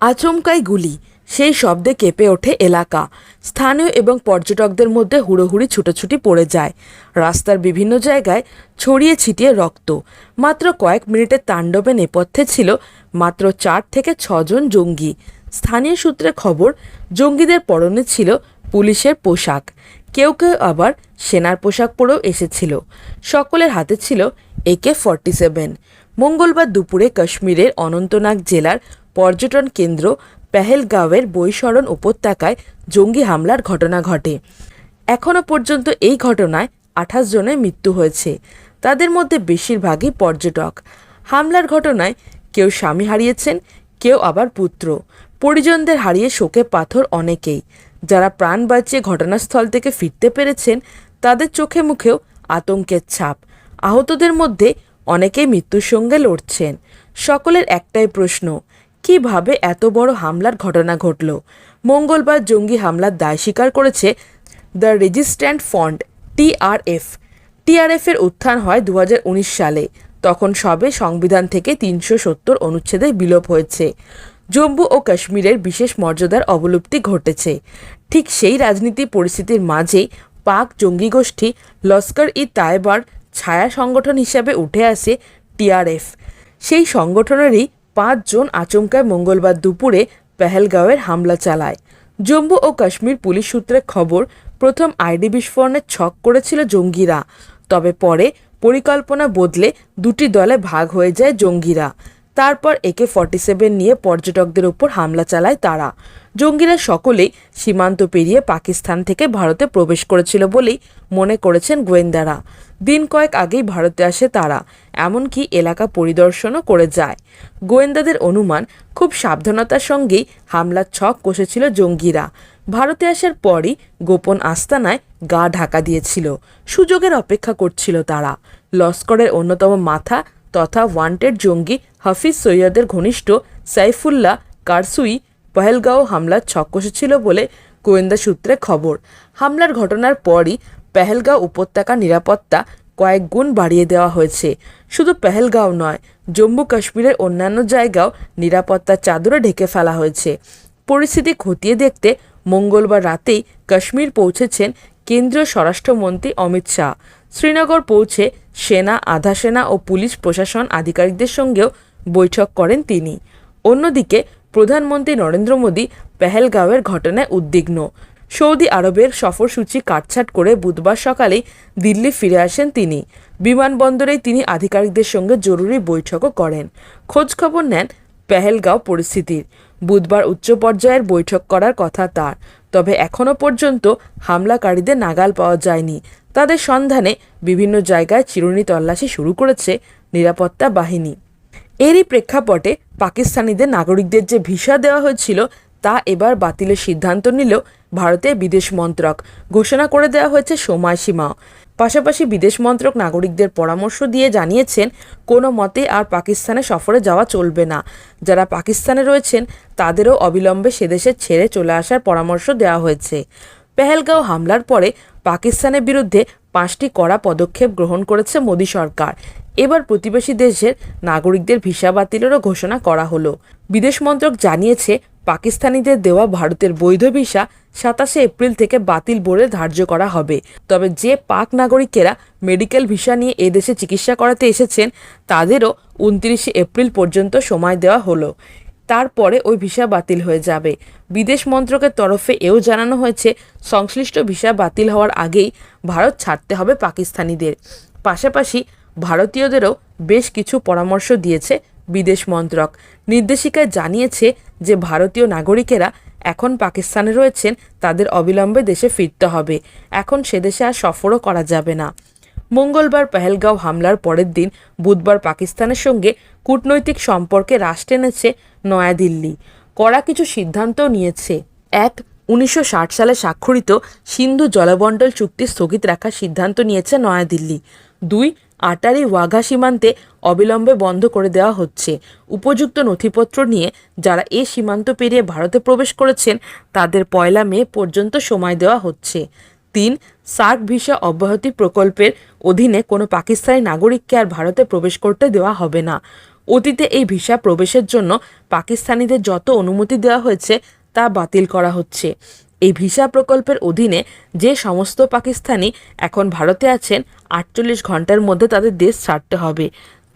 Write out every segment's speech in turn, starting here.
আচমকাই গুলি। সেই শব্দে কেঁপে ওঠে এলাকা। স্থানীয় এবং পর্যটকদের মধ্যে হুড়োহুড়ি ছুটোছুটি পড়ে যায়। রাস্তার বিভিন্ন জায়গায় ছড়িয়ে ছিটিয়ে রক্ত। মাত্র কয়েক মিনিটের তাণ্ডবে নেপথ্যে ছিল মাত্র চার থেকে ছজন জঙ্গি। স্থানীয় সূত্রে খবর, জঙ্গিদের পরনে ছিল পুলিশের পোশাক। কেউ কেউ আবার সেনার পোশাক পরেও এসেছিল। সকলের হাতে ছিল একে ফর্টি সেভেন। মঙ্গলবার দুপুরে কাশ্মীরের অনন্তনাগ জেলার পর্যটন কেন্দ্র পেহেলগাঁওয়ের বৈশরণ উপত্যকায় জঙ্গি হামলার ঘটনা ঘটে। এখনও পর্যন্ত এই ঘটনায় আঠাশ জনের মৃত্যু হয়েছে। তাদের মধ্যে বেশিরভাগই পর্যটক। হামলার ঘটনায় কেউ স্বামী হারিয়েছেন, কেউ আবার পুত্র। পরিজনদের হারিয়ে শোকে পাথর অনেকেই। যারা প্রাণ বাঁচিয়ে ঘটনাস্থল থেকে ফিরতে পেরেছেন, তাদের চোখে মুখেও আতঙ্কের ছাপ। আহতদের মধ্যে অনেকেই মৃত্যুর সঙ্গে লড়ছেন। সকলের একটাই প্রশ্ন কীভাবে এত বড় হামলার ঘটনা ঘটল? মঙ্গলবার জঙ্গি হামলার দায় স্বীকার করেছে the resistant front TRF TRF এর উত্থান হয় দু হাজার উনিশ সালে। তখন সবে সংবিধান থেকে তিনশো সত্তর অনুচ্ছেদে বিলোপ হয়েছে। জম্মু ও কাশ্মীরের বিশেষ মর্যাদার অবলুপ্তি ঘটেছে। ঠিক সেই রাজনীতি পরিস্থিতির মাঝেই পাক জঙ্গি গোষ্ঠী লস্কর ই তাইবার ছায়া সংগঠন হিসাবে উঠে আসে টিআরএফ সেই সংগঠনেরই পাঁচজন আচমকায় মঙ্গলবার দুপুরে পেহেলগাঁওয়ের হামলা চালায়। জম্মু ও কাশ্মীর পুলিশ সূত্রে খবর, প্রথম আইডি বিস্ফোরণের ছক করেছিল জঙ্গিরা, তবে পরে পরিকল্পনা বদলে দুটি দলে ভাগ হয়ে যায় জঙ্গিরা। তারপর একে ফর্টি সেভেন নিয়ে পর্যটকদের ওপর হামলা চালায় তারা। জঙ্গিরা সকলেই সীমান্ত পেরিয়ে পাকিস্তান থেকে ভারতে প্রবেশ করেছিল বলেই মনে করেছেন গোয়েন্দারা। দিন কয়েক আগেই ভারতে আসে তারা, এমনকি এলাকা পরিদর্শনও করে যায়। গোয়েন্দাদের অনুমান, খুব সাবধানতার সঙ্গেই হামলার ছক কষেছিল জঙ্গিরা। ভারতে আসার পরই গোপন আস্তানায় গা ঢাকা দিয়েছিল। সুযোগের অপেক্ষা করছিল তারা। লস্করের অন্যতম মাথা তথা ওয়ান্টেড জঙ্গি হাফিজ সৈয়দের ঘনিষ্ঠ সাইফুল্লাহ কারসুই পহেলগাঁও হামলার ছক কষেছিল বলে গোয়েন্দা সূত্রে খবর। হামলার ঘটনার পরই পেহেলগাঁও উপত্যকা নিরাপত্তা কয়েক গুণ বাড়িয়ে দেওয়া হয়েছে। শুধু পেহেলগাঁও নয়, জম্মু কাশ্মীরের অন্যান্য জায়গাও নিরাপত্তার চাদরে ঢেকে ফেলা হয়েছে। পরিস্থিতি খতিয়ে দেখতে মঙ্গলবার রাতেই কাশ্মীর পৌঁছেছেন কেন্দ্রীয় স্বরাষ্ট্রমন্ত্রী অমিত শাহ। শ্রীনগর পৌঁছে সেনা আধা সেনা ও পুলিশ প্রশাসন আধিকারিকদের সঙ্গেও বৈঠক করেন তিনি। অন্যদিকে, প্রধানমন্ত্রী নরেন্দ্র মোদী পেহেলগাঁওয়ের ঘটনায় উদ্বিগ্ন। সৌদি আরবের সফরসূচি কাটছাট করে বুধবার সকালেই দিল্লি ফিরে আসেন তিনি। বিমানবন্দরেই তিনি আধিকারিকদের সঙ্গে জরুরি বৈঠকও করেন। খোঁজখবর নেন পেহেলগাঁও পরিস্থিতির। বুধবার উচ্চ পর্যায়ের বৈঠক করার কথা তার। তবে এখনও পর্যন্ত হামলাকারীদের নাগাল পাওয়া যায়নি। তাদের সন্ধানে বিভিন্ন জায়গায় চিরুনি তল্লাশি শুরু করেছে নিরাপত্তা বাহিনী। এরই প্রেক্ষাপটে পাকিস্তানিদের নাগরিকদের যে ভিসা দেওয়া হয়েছিল, তা এবার বাতিলের সিদ্ধান্ত নিল ভারতের বিদেশ মন্ত্রক। ঘোষণা করে দেওয়া হয়েছে সময়সীমা পাশাপাশি বিদেশ মন্ত্রক নাগরিকদের পরামর্শ দিয়ে জানিয়েছেন, কোনো মতে আর পাকিস্তানে সফরে যাওয়া চলবে না। যারা পাকিস্তানে রয়েছেন, তাদেরও অবিলম্বে সেদেশে ছেড়ে চলে আসার পরামর্শ দেওয়া হয়েছে। পেহেলগাঁও হামলার পরে পাকিস্তানের বিরুদ্ধে পাঁচটি কড়া পদক্ষেপ গ্রহণ করেছে মোদী সরকার। এবার প্রতিবেশী দেশের নাগরিকদের ভিসা বাতিলেরও ঘোষণা করা হলো। বিদেশ মন্ত্রক জানিয়েছে, পাকিস্তানিদের দেওয়া ভারতের বৈধ ভিসা সাতাশে এপ্রিল থেকে বাতিল বলে ধার্য করা হবে। তবে যে পাক নাগরিকেরা মেডিকেল ভিসা নিয়ে এদেশে চিকিৎসা করাতে এসেছেন, তাদেরও উনত্রিশে এপ্রিল পর্যন্ত সময় দেওয়া হলো। তারপরে ওই ভিসা বাতিল হয়ে যাবে। বিদেশ মন্ত্রকের তরফে এও জানানো হয়েছে, সংশ্লিষ্ট ভিসা বাতিল হওয়ার আগেই ভারত ছাড়তে হবে পাকিস্তানিদের। পাশাপাশি ভারতীয়দেরও বেশ কিছু পরামর্শ দিয়েছে বিদেশ মন্ত্রক। নির্দেশিকায় জানিয়েছে যে, ভারতীয় নাগরিকেরা এখন পাকিস্তানে রয়েছেন, তাদের অবিলম্বে দেশে ফিরতে হবে। এখন সে দেশে আর সফরও করা যাবে না। মঙ্গলবার পেহেলগাঁও হামলার পরের দিন বুধবার পাকিস্তানের সঙ্গে কূটনৈতিক সম্পর্কে হ্রাস টেনেছে নয়াদিল্লি। কড়া কিছু সিদ্ধান্তও নিয়েছে। এক, উনিশশো সালে স্বাক্ষরিত সিন্ধু জলবন্টল চুক্তি স্থগিত রাখার সিদ্ধান্ত নিয়েছে নয়াদিল্লি। দুই, আটারি ওয়াঘা সীমান্তে অবিলম্বে বন্ধ করে দেওয়া হচ্ছে। উপযুক্ত নথিপত্র নিয়ে যারা এ সীমান্ত পেরিয়ে ভারতে প্রবেশ করেছেন, তাদের পয়লা মে পর্যন্ত সময় দেওয়া হচ্ছে। তিন সার্ক ভিসা অব্যাহতি প্রকল্পের অধীনে কোনো পাকিস্তানি নাগরিককে আর ভারতে প্রবেশ করতে দেওয়া হবে না। অতীতে এই ভিসা প্রবেশের জন্য পাকিস্তানিদের যত অনুমতি দেওয়া হয়েছে, তা বাতিল করা হচ্ছে। এই ভিসা প্রকল্পের অধীনে যে সমস্ত পাকিস্তানি এখন ভারতে আছেন, আটচল্লিশ ঘণ্টার মধ্যে তাদের দেশ ছাড়তে হবে।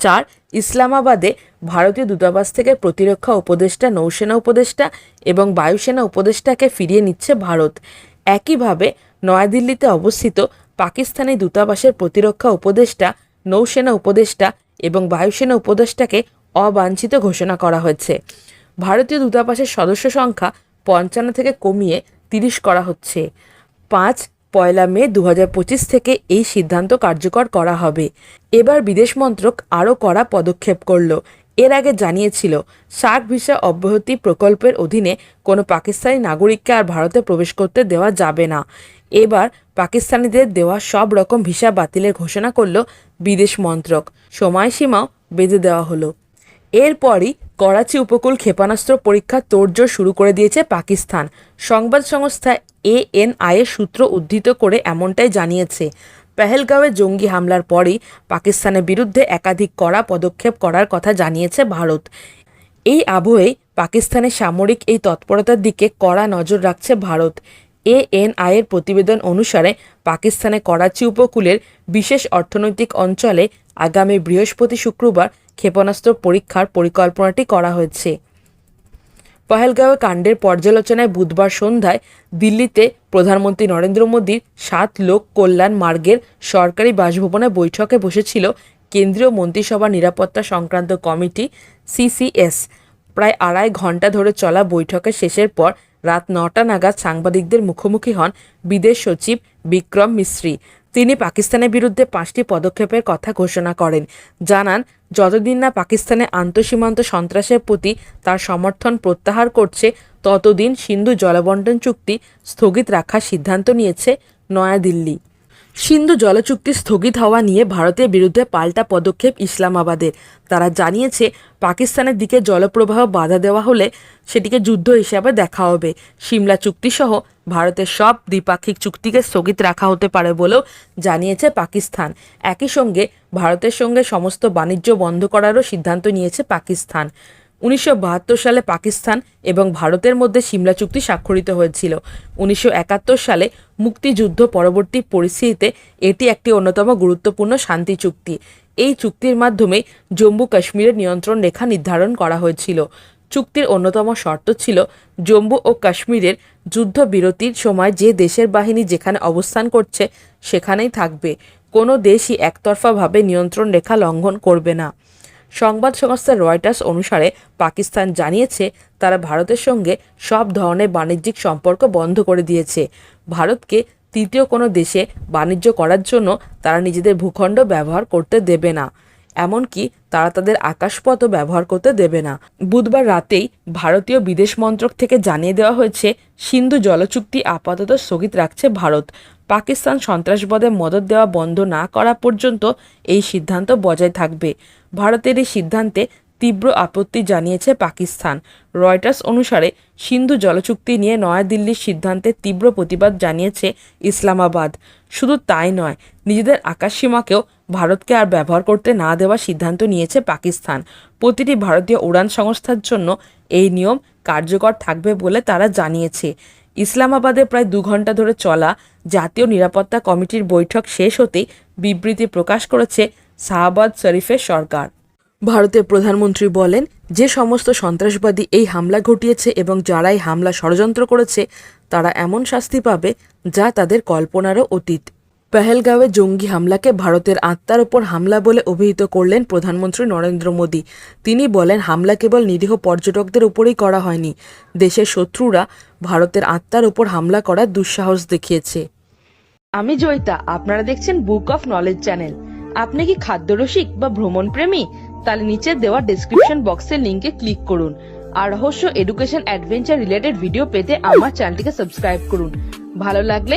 চার, ইসলামাবাদে ভারতীয় দূতাবাস থেকে প্রতিরক্ষা উপদেষ্টা, নৌসেনা উপদেষ্টা এবং বায়ুসেনা উপদেষ্টাকে ফিরিয়ে নিচ্ছে ভারত। একইভাবে নয়াদিল্লিতে অবস্থিত পাকিস্তানি দূতাবাসের প্রতিরক্ষা উপদেষ্টা, নৌসেনা উপদেষ্টা এবং বায়ুসেনা উপদেষ্টাকে অবাঞ্ছিত ঘোষণা করা হয়েছে। ভারতীয় দূতাবাসের সদস্য সংখ্যা পঞ্চান্ন থেকে কমিয়ে তিরিশ করা হচ্ছে। পাঁচ পয়লা মে দু হাজার পঁচিশ থেকে এই সিদ্ধান্ত কার্যকর করা হবে। এবার বিদেশ মন্ত্রক আরও কড়া পদক্ষেপ করল। এর আগে জানিয়েছিল, সার্ক ভিসা অব্যাহতি প্রকল্পের অধীনে কোনো পাকিস্তানি নাগরিককে আর ভারতে প্রবেশ করতে দেওয়া যাবে না। এবার পাকিস্তানিদের দেওয়া সব রকম ভিসা বাতিলের ঘোষণা করল বিদেশ মন্ত্রক। সময়সীমাও বেঁধে দেওয়া হলো। এরপরই করাচি উপকূল ক্ষেপণাস্ত্র পরীক্ষা তোড়জোড় শুরু করে দিয়েছে পাকিস্তান। সংবাদ সংস্থা এএনআই এর সূত্র উদ্ধৃত করে এমনটাই জানিয়েছে। পেহেলগাঁওয়ে জঙ্গি হামলার পরেই পাকিস্তানের বিরুদ্ধে একাধিক কড়া পদক্ষেপ করার কথা জানিয়েছে ভারত। এই আবহে পাকিস্তানের সামরিক এই তৎপরতার দিকে কড়া নজর রাখছে ভারত। এএনআই এর প্রতিবেদন অনুসারে পাকিস্তানের করাচি উপকূলের বিশেষ অর্থনৈতিক অঞ্চলে আগামী বৃহস্পতি শুক্রবার ক্ষেপণাস্ত্র পরীক্ষার পরিকল্পনাটি করা হয়েছে। পহেলগাঁও কাণ্ডের পর্যালোচনায় বুধবার সন্ধ্যায় দিল্লিতে প্রধানমন্ত্রী নরেন্দ্র মোদীর সাত লোক কল্যাণ মার্গের সরকারি বাসভবনে বৈঠকে বসেছিল কেন্দ্রীয় মন্ত্রিসভা নিরাপত্তা সংক্রান্ত কমিটি সিসিএস। প্রায় আড়াই ঘণ্টা ধরে চলা বৈঠকের শেষের পর রাত নটা নাগাদ সাংবাদিকদের মুখোমুখি হন বিদেশ সচিব বিক্রম মিশ্রি। তিনি পাকিস্তানের বিরুদ্ধে পাঁচটি পদক্ষেপের কথা ঘোষণা করেন। জানান, যতদিন না পাকিস্তানে আন্তঃসীমান্ত সন্ত্রাসের প্রতি তার সমর্থন প্রত্যাহার করছে, ততদিন সিন্ধু জলবন্টন চুক্তি স্থগিত রাখার সিদ্ধান্ত নিয়েছে নয়াদিল্লি। সিন্ধু জলচুক্তি স্থগিত হওয়া নিয়ে ভারতের বিরুদ্ধে পাল্টা পদক্ষেপ ইসলামাবাদের তারা জানিয়েছে, পাকিস্তানের দিকে জলপ্রবাহ বাধা দেওয়া হলে সেটিকে যুদ্ধ হিসাবে দেখা হবে। সিমলা চুক্তিসহ ভারতের সব দ্বিপাক্ষিক চুক্তিকে স্থগিত রাখা হতে পারে বলেও জানিয়েছে পাকিস্তান। একই সঙ্গে ভারতের সঙ্গে সমস্ত বাণিজ্য বন্ধ করারও সিদ্ধান্ত নিয়েছে পাকিস্তান। উনিশশো বাহাত্তর সালে পাকিস্তান এবং ভারতের মধ্যে সিমলা চুক্তি স্বাক্ষরিত হয়েছিল। উনিশশো একাত্তর সালে মুক্তিযুদ্ধ পরবর্তী পরিস্থিতিতে এটি একটি অন্যতম গুরুত্বপূর্ণ শান্তি চুক্তি। এই চুক্তির মাধ্যমে জম্মু কাশ্মীরের নিয়ন্ত্রণ রেখা নির্ধারণ করা হয়েছিল। চুক্তির অন্যতম শর্ত ছিল জম্মু ও কাশ্মীরের যুদ্ধবিরতির সময় যে দেশের বাহিনী যেখানে অবস্থান করছে সেখানেই থাকবে। কোনো দেশই একতরফাভাবে নিয়ন্ত্রণ রেখা লঙ্ঘন করবে না। সংবাদ সংস্থা রয়টার্স অনুসারে পাকিস্তান জানিয়েছে, তারা ভারতের সঙ্গে সব ধরনের বাণিজ্যিক সম্পর্ক বন্ধ করে দিয়েছে। ভারতকে তৃতীয় কোনো দেশে বাণিজ্য করার জন্য তারা নিজেদের ভূখণ্ড ব্যবহার করতে দেবে না। এমনকি তারা তাদের আকাশপথও ব্যবহার করতে দেবে না। বুধবার রাতেই ভারতীয় বিদেশ মন্ত্রক থেকে জানিয়ে দেওয়া হয়েছে, সিন্ধু জলচুক্তি আপাতত স্থগিত রাখছে ভারত। পাকিস্তান সন্ত্রাসবাদে মদত দেওয়া বন্ধ না করা পর্যন্ত এই সিদ্ধান্ত বজায় থাকবে। ভারতের এই সিদ্ধান্তে তীব্র আপত্তি জানিয়েছে পাকিস্তান। রয়টার্স অনুসারে সিন্ধু জলচুক্তি নিয়ে নয়াদিল্লির সিদ্ধান্তে তীব্র প্রতিবাদ জানিয়েছে ইসলামাবাদ। শুধু তাই নয়, নিজেদের আকাশসীমাকেও ভারতকে আর ব্যবহার করতে না দেওয়ার সিদ্ধান্ত নিয়েছে পাকিস্তান। প্রতিটি ভারতীয় উড়ান সংস্থার জন্য এই নিয়ম কার্যকর থাকবে বলে তারা জানিয়েছে। ইসলামাবাদে প্রায় দু ঘণ্টা ধরে চলা জাতীয় নিরাপত্তা কমিটির বৈঠক শেষ হতেই বিবৃতি প্রকাশ করেছে শাহবাজ শরীফের সরকার। ভারতের প্রধানমন্ত্রী বলেন, যে সমস্ত সন্ত্রাসবাদী এই হামলা ঘটিয়েছে এবং যারাই হামলা ষড়যন্ত্র করেছে, তারা এমন শাস্তি পাবে যা তাদের কল্পনারও অতীত। পেহেলগাঁওয়ে জঙ্গি হামলাকে ভারতের আত্মার ওপর হামলা বলে অভিহিত করলেন প্রধানমন্ত্রী নরেন্দ্র মোদী। তিনি বলেন, হামলা কেবল নিরীহ পর্যটকদের উপরেই করা হয়নি, দেশের শত্রুরা ভারতের আত্মার ওপর হামলা করার দুঃসাহস দেখিয়েছে। আমি জয়িতা, আপনারা দেখছেন বুক অফ নলেজ চ্যানেল। আপনি কি খাদ্যরসিক বা ভ্রমণ প্রেমী তাহলে নিচে দেওয়া ডেসক্রিপশন বক্সের লিঙ্কে ক্লিক করুন। আর রহস্য এডুকেশন অ্যাডভেঞ্চার রিলেটেড ভিডিও পেতে আমার চ্যানেলটিকে সাবস্ক্রাইব করুন। ভালো লাগলে